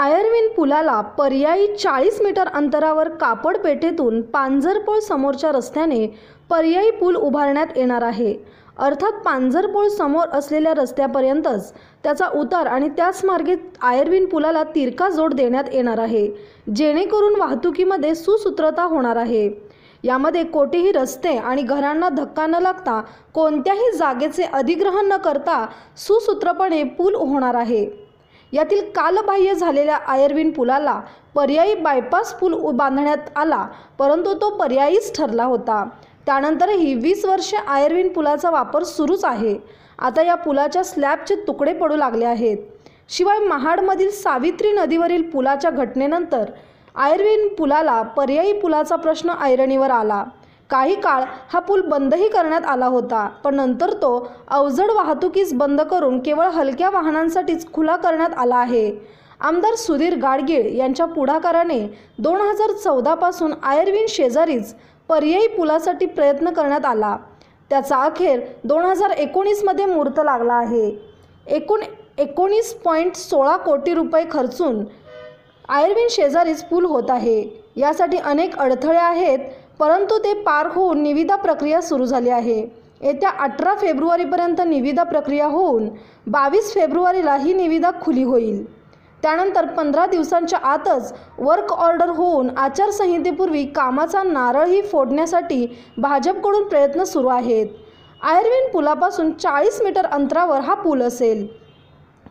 Irwin पुलाला पर्यायी चाळीस metre अंतरावर कापड पेठेतून पांजरपोळ समोरच्या रस्त्याने पर्यायी पूल उभारण्यात येणार आहे. अर्थात पांजरपोळ समोर असलेल्या रस्त्यापर्यंतच त्याचा उतार आणि त्याच मार्गे आयर्विन पुलाला तिरका जोड देण्यात येणार आहे जेणेकरून वाहतुकीमध्ये सुसूत्रता होणार आहे. यामध्ये कोठेही रस्ते आणि घरांना धक्का न लागता कोणत्याही जागेचे अधिग्रहण न करता सुसूत्रपणे पूल होणार आहे. यातील कालबाह्य झालेल्या आयर्विन पुलाला पर्यायी बायपास पूल उ- बांधण्यात आला परंतु तो पर्यायीच ठरला होता. त्यानंतरही वीस वर्षे आयर्विन पुलाचा वापर सुरूच आहे. आता या पुलाच्या स्लॅबचे तुकडे पडू लागले आहेत. शिवाय महाडमधील सावित्री नदीवरील पुलाच्या घटनेनंतर आयर्विन पुलाला पर्यायी पुलाचा प्रश्न ऐरणीवर आला. काही काळ हा पूल बंदही करण्यात आला होता. पण नंतर तो अवजड वाहतुकीस बंद करून केवळ हलक्या वाहनांसाठीच खुला करण्यात आला आहे. आमदार सुधीर गाडगीळ यांच्या पुढाकाराने दोन हजार चौदापासून आयर्विन शेजारीच पर्यायी पुलासाठी प्रयत्न करण्यात आला. त्याचा अखेर दोन हजार एकोणीसमध्ये मूर्त लागला आहे. एकूण एकोणीस पॉईंट सोळा कोटी रुपये खर्चून आयर्विन शेजारीच पूल होत आहे. यासाठी अनेक अडथळे आहेत. परंतु ते पार होऊन निविदा प्रक्रिया सुरू झाली आहे. येत्या अठरा फेब्रुवारीपर्यंत निविदा प्रक्रिया होऊन बावीस फेब्रुवारीला ही निविदा खुली होईल. त्यानंतर पंधरा दिवसांच्या आतच वर्क ऑर्डर होऊन आचारसंहितेपूर्वी कामाचा नारळही फोडण्यासाठी भाजपकडून प्रयत्न सुरू आहेत. आयर्विन पुलापासून चाळीस मीटर अंतरावर हा पूल असेल.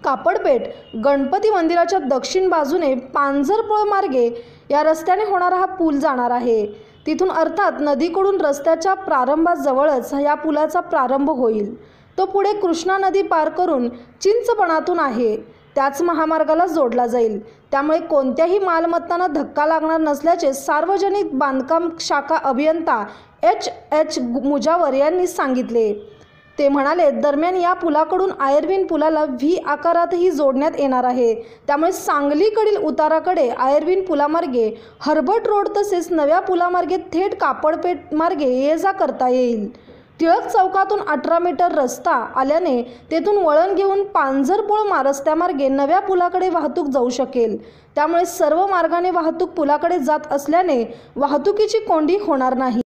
कापडपेठ गणपती मंदिराच्या दक्षिण बाजूने पांजरपोळ मार्गे या रस्त्याने होणारा हा पूल जाणार आहे. तिथून अर्थात नदीकडून रस्त्याच्या प्रारंभाजवळच या पुलाचा प्रारंभ होईल. तो पुढे कृष्णा नदी पार करून चिंचपणातून आहे. त्याच महामार्गाला जोडला जाईल. त्यामुळे कोणत्याही मालमत्तांना धक्का लागणार नसल्याचे सार्वजनिक बांधकाम शाखा अभियंता एच एच मुजावर यांनी सांगितले. ते म्हणाले दरम्यान या पुलाकडून आयर्विन पुलाला व्ही आकारातही जोडण्यात येणार आहे. त्यामुळे सांगलीकडील उताराकडे आयर्विन पुलामार्गे हर्बट रोड तसेच नव्या पुलामार्गे थेट कापडपेठ मार्गे ये जा करता येईल. टिळक चौकातून अठरा मीटर रस्ता आल्याने तेथून वळण घेऊन पांझरपोळ मारस्त्यामार्गे नव्या पुलाकडे वाहतूक जाऊ शकेल. त्यामुळे सर्व मार्गाने वाहतूक पुलाकडे जात असल्याने वाहतुकीची कोंडी होणार नाही.